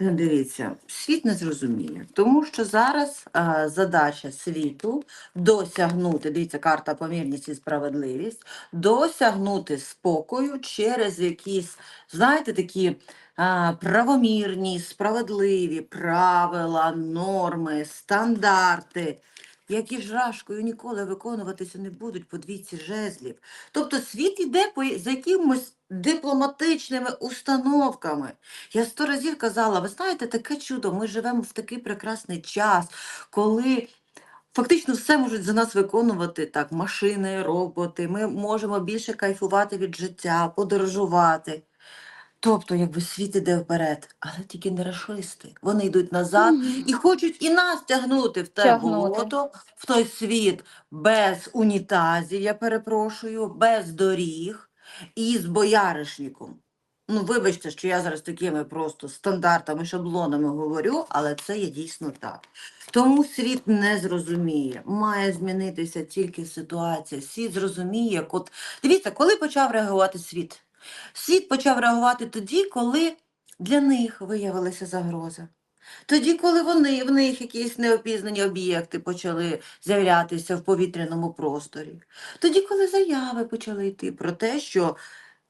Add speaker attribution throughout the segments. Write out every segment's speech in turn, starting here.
Speaker 1: Дивіться, світ не зрозуміє, тому що зараз а, задача світу досягнути, дивіться, карта помірність і справедливість, досягнути спокою через якісь, знаєте, такі а, правомірні, справедливі правила, норми, стандарти, які ж рашкою ніколи виконуватися не будуть по двійці жезлів. Тобто світ іде по за якимось дипломатичними установками. Я сто разів казала, ви знаєте, таке чудо, ми живемо в такий прекрасний час, коли фактично все можуть за нас виконувати так, машини, роботи, ми можемо більше кайфувати від життя, подорожувати. Тобто, якби світ іде вперед, але тільки не рашисти. Вони йдуть назад
Speaker 2: Мгм.
Speaker 1: і хочуть і нас тягнути в те
Speaker 2: Тягнути.
Speaker 1: болото, в той світ без унітазів, я перепрошую, без доріг і з бояришником. Ну, вибачте, що я зараз такими просто стандартами, шаблонами говорю, але це є дійсно так. Тому світ не зрозуміє. Має змінитися тільки ситуація. Світ зрозуміє, от дивіться, коли почав реагувати світ? Світ почав реагувати тоді, коли для них виявилася загроза. Тоді, коли вони, в них якісь неопізнані об'єкти почали з'являтися в повітряному просторі. Тоді, коли заяви почали йти про те, що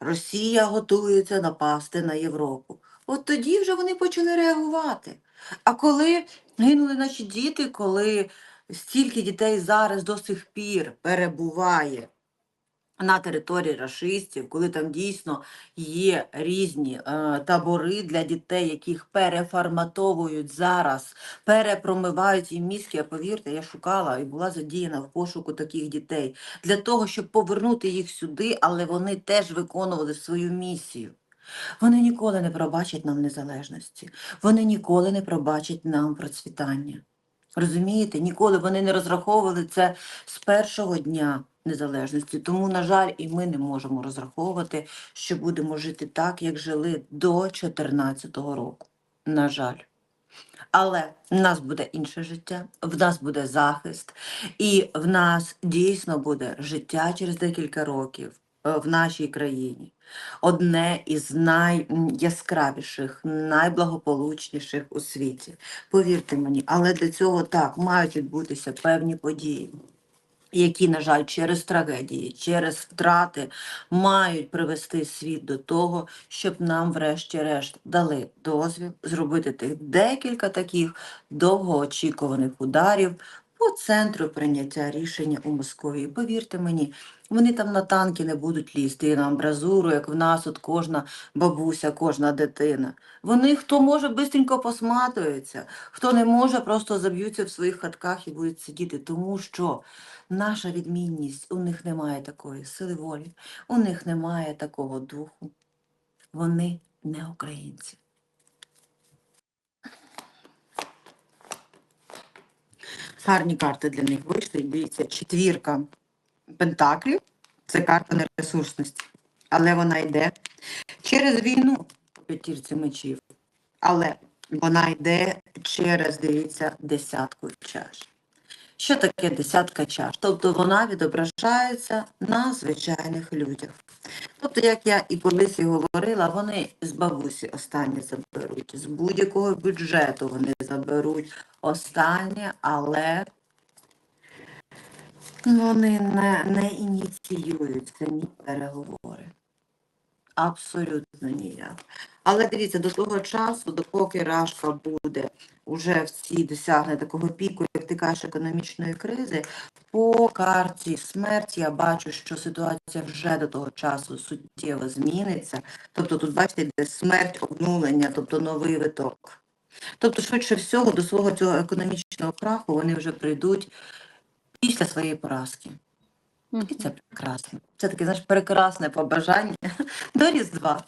Speaker 1: Росія готується напасти на Європу. От тоді вже вони почали реагувати. А коли гинули наші діти, коли стільки дітей зараз до сих пір перебуває на території рашистів, коли там дійсно є різні е, табори для дітей, яких переформатовують зараз, перепромивають їм мізки. Я повірте, я шукала і була задіяна в пошуку таких дітей для того, щоб повернути їх сюди, але вони теж виконували свою місію. Вони ніколи не пробачать нам незалежності, вони ніколи не пробачать нам процвітання. Розумієте, ніколи вони не розраховували це з першого дня незалежності. Тому, на жаль, і ми не можемо розраховувати, що будемо жити так, як жили до 2014 року. На жаль. Але в нас буде інше життя, в нас буде захист, і в нас дійсно буде життя через декілька років в нашій країні. Одне із найяскравіших, найблагополучніших у світі. Повірте мені, але для цього так мають відбутися певні події. Які, на жаль, через трагедії, через втрати мають привести світ до того, щоб нам, врешті-решт, дали дозвіл зробити тих декілька таких довгоочікуваних ударів по центру прийняття рішення у Московії. Повірте мені, вони там на танки не будуть лізти на амбразуру, як в нас от кожна бабуся, кожна дитина. Вони, хто може, бистренько посматується, хто не може, просто заб'ються в своїх хатках і будуть сидіти, тому що наша відмінність, у них немає такої сили волі, у них немає такого духу. Вони не українці. Гарні карти для них вийшли. Дивіться, четвірка пентаклів це карта нересурсності. Але вона йде через війну по п'ятірці мечів. Але вона йде через, дивіться, десятку чаш. Що таке десятка чаш? Тобто вона відображається на звичайних людях. Тобто, як я і колись і говорила, вони з бабусі останнє заберуть, з будь-якого бюджету вони заберуть останнє, але вони не, не ініціюють самі переговори. Абсолютно ніяк. Але дивіться, до того часу, допоки Рашка буде уже всі досягне такого піку, як ти кажеш, економічної кризи, по карті смерті я бачу, що ситуація вже до того часу суттєво зміниться. Тобто тут, бачите, йде смерть, обнулення, тобто новий виток. Тобто, швидше всього, до свого цього економічного краху вони вже прийдуть після своєї поразки. І це прекрасно. Це таке, знаєш, прекрасне побажання до Різдва.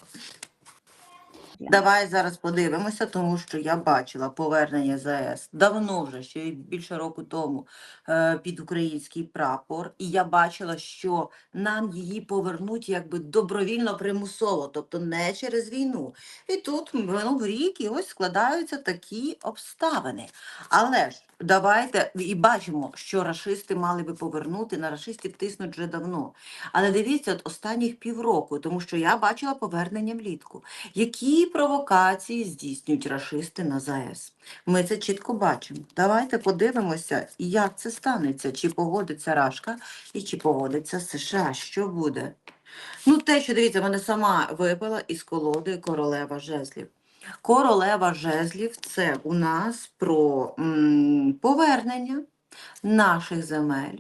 Speaker 1: Давай зараз подивимося, тому що я бачила повернення ЗАЕС давно вже, ще більше року тому, е, під український прапор. І я бачила, що нам її повернуть якби добровільно примусово, тобто не через війну. І тут минув рік, і ось складаються такі обставини. Але ж давайте і бачимо, що рашисти мали би повернути, на рашистів тиснуть вже давно. Але дивіться, от останніх півроку, тому що я бачила повернення влітку. Які провокації здійснюють рашисти на ЗАЕС. Ми це чітко бачимо. Давайте подивимося, як це станеться, чи погодиться Рашка і чи погодиться США. Що буде? Ну, те, що дивіться, мене сама випила із колоди королева жезлів. Королева жезлів це у нас про повернення наших земель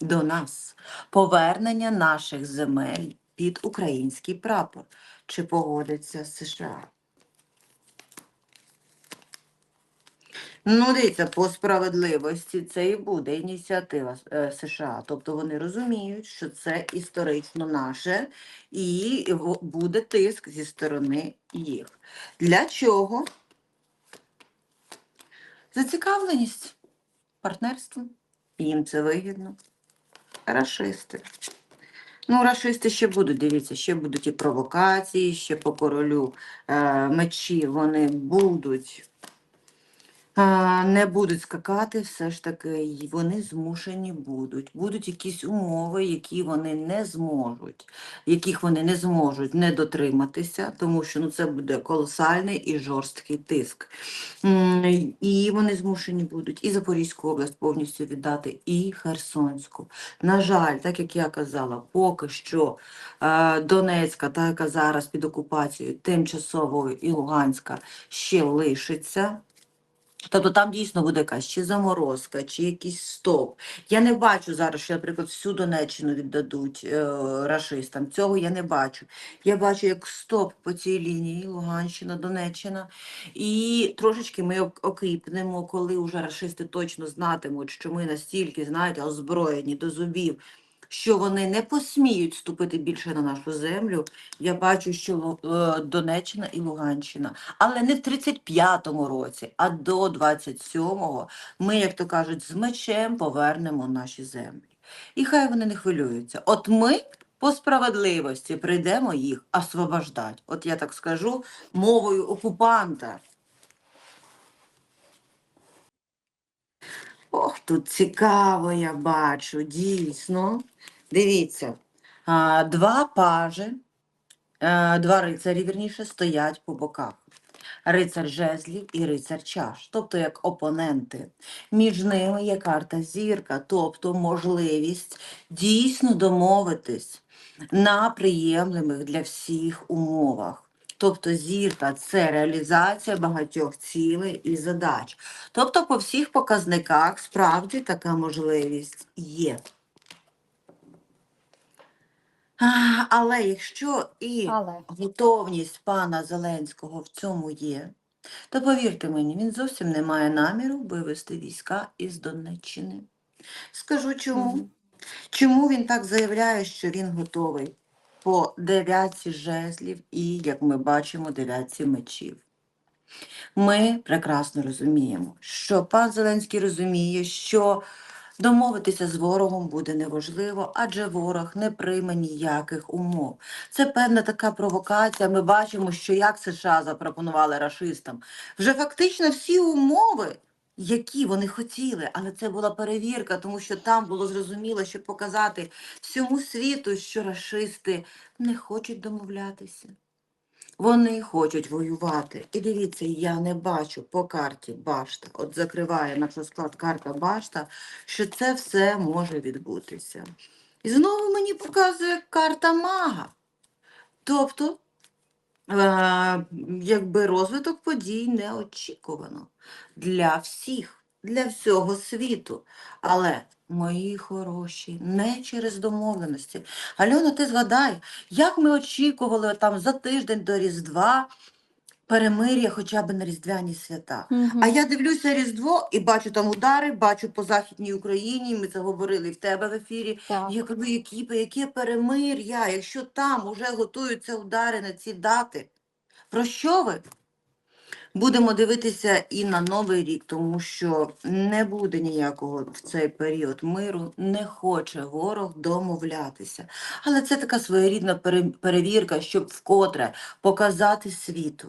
Speaker 1: до нас, повернення наших земель під український прапор. Чи погодиться США? Ну, дивіться, по справедливості це і буде ініціатива е, США. Тобто вони розуміють, що це історично наше, і буде тиск зі сторони їх. Для чого? Зацікавленість партнерством. Їм це вигідно. Рашисти. Ну, рашисти ще будуть, дивіться, ще будуть і провокації, ще по королю е, мечі вони будуть. Не будуть скакати, все ж таки, вони змушені будуть. Будуть якісь умови, які вони не зможуть, яких вони не зможуть не дотриматися, тому що ну, це буде колосальний і жорсткий тиск. І вони змушені будуть і Запорізьку область повністю віддати, і Херсонську. На жаль, так як я казала, поки що Донецька, та яка зараз під окупацією тимчасовою і Луганська ще лишиться. Тобто там дійсно буде якась чи заморозка, чи якийсь стоп. Я не бачу зараз, що, наприклад, всю Донеччину віддадуть е, рашистам. Цього я не бачу. Я бачу як стоп по цій лінії Луганщина, Донеччина. І трошечки ми ок- окріпнемо, коли вже рашисти точно знатимуть, що ми настільки, знаєте, озброєні до зубів, що вони не посміють ступити більше на нашу землю. Я бачу, що е, Донеччина і Луганщина але не в 35-му році, а до 27-го ми, як то кажуть, з мечем повернемо наші землі. І хай вони не хвилюються. От ми по справедливості прийдемо їх освобождати. От я так скажу мовою окупанта. Ох, тут цікаво, я бачу, дійсно. Дивіться, два пажи, е, два рицарі, вірніше, стоять по боках. Рицар жезлів і рицар чаш, тобто як опоненти. Між ними є карта зірка, тобто можливість дійсно домовитись на приємлемих для всіх умовах. Тобто зірка це реалізація багатьох цілей і задач. Тобто по всіх показниках справді така можливість є. Але якщо і
Speaker 2: Але
Speaker 1: готовність пана Зеленського в цьому є, то повірте мені, він зовсім не має наміру вивести війська із Донеччини. Скажу чому. Чому він так заявляє, що він готовий по дев'ятці жезлів і, як ми бачимо, дев'ятці мечів. Ми прекрасно розуміємо, що пан Зеленський розуміє, що домовитися з ворогом буде неважливо, адже ворог не прийме ніяких умов. Це певна така провокація. Ми бачимо, що як США запропонували рашистам. Вже фактично всі умови, які вони хотіли, але це була перевірка, тому що там було зрозуміло, щоб показати всьому світу, що рашисти не хочуть домовлятися. Вони хочуть воювати. І дивіться, я не бачу по карті башта, от закриває наш розклад карта башта, що це все може відбутися. І знову мені показує карта мага. Тобто, якби розвиток подій неочікувано для всіх, для всього світу. Але, мої хороші, не через домовленості. Альона, ти згадай, як ми очікували там за тиждень до Різдва перемир'я хоча б на Різдвяні свята.
Speaker 2: Мгм.
Speaker 1: А я дивлюся Різдво і бачу там удари, бачу по Західній Україні, ми це говорили і в тебе в ефірі.
Speaker 2: Так.
Speaker 1: Я кажу, які, яке перемир'я, якщо там уже готуються удари на ці дати. Про що ви? Будемо дивитися і на Новий рік, тому що не буде ніякого в цей період миру, не хоче ворог домовлятися. Але це така своєрідна перевірка, щоб вкотре показати світу,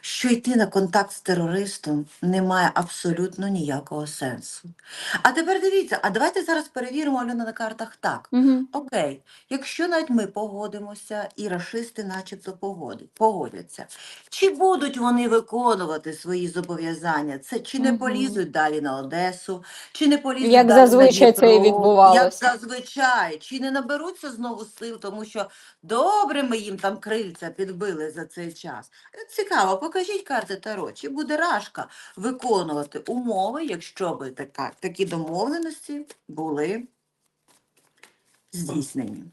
Speaker 1: що йти на контакт з терористом не має абсолютно ніякого сенсу. А тепер дивіться, а давайте зараз перевіримо Альона на картах так.
Speaker 2: Угу.
Speaker 1: Окей, якщо навіть ми погодимося і рашисти начебто погодять, погодяться, чи будуть вони виконувати свої зобов'язання? Це чи не
Speaker 2: Мгм.
Speaker 1: полізуть далі на Одесу, чи не полізуть
Speaker 2: Як
Speaker 1: далі
Speaker 2: зазвичай
Speaker 1: на
Speaker 2: це і
Speaker 1: Дніпро, як зазвичай, чи не наберуться знову сил, тому що добре ми їм там крильця підбили за цей час. Цікаво, покажіть карти Таро, чи буде Рашка виконувати умови, якщо би така, такі домовленості були здійснені.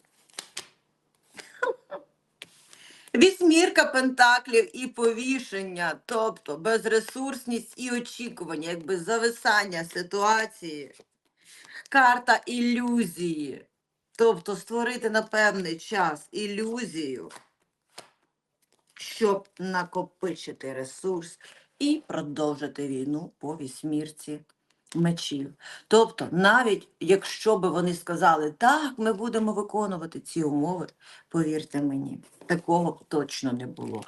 Speaker 1: Вісьмірка пентаклів і повішення, тобто безресурсність і очікування, якби зависання ситуації. Карта ілюзії, тобто створити на певний час ілюзію, щоб накопичити ресурс і продовжити війну по вісьмірці мечів. Тобто, навіть якщо би вони сказали, так, ми будемо виконувати ці умови, повірте мені, такого б точно не було.